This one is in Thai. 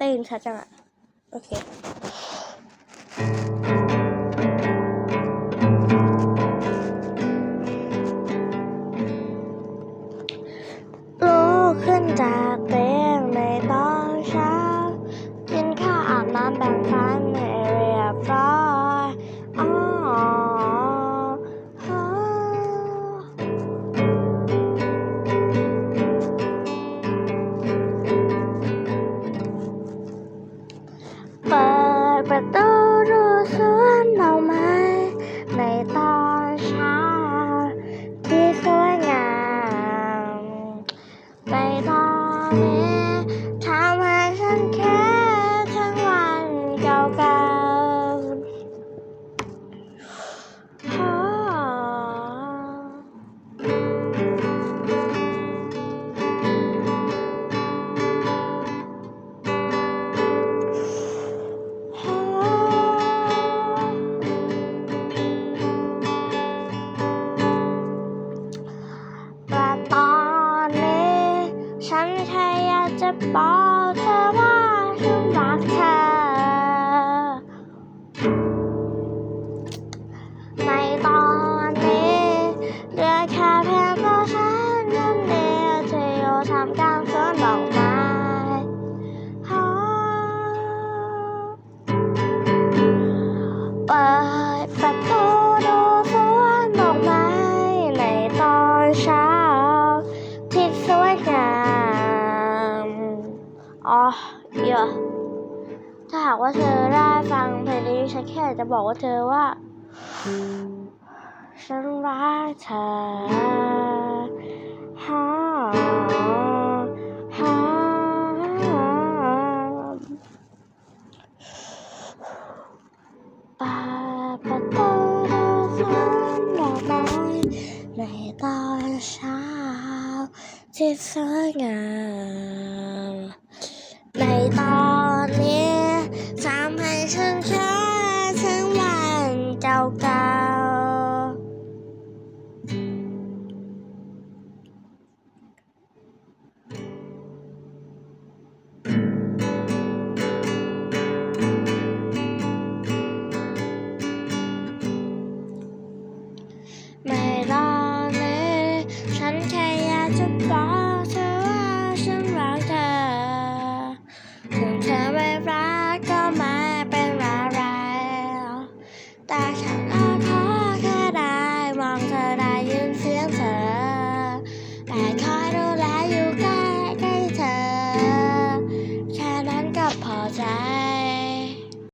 ตื่นช้าจังอะโอเคโลกขึ้นจากเตี อ บอกเธอว่าฉันรักเธอ เยอะถ้าหากว่าเธอได้ฟังเพลงนี้ฉันแค่จะบอกว่าเธอว่า ฉันรักเธอฮ่าฮ่าปาปะตูดูสวนดอกไม้ในตอนเช้าที่สวยงาม ในตอนนี้ทำให้ฉันช้าทั้งวันเก่าๆไม่รอเลยฉันแค่อยากจะบอกเธอ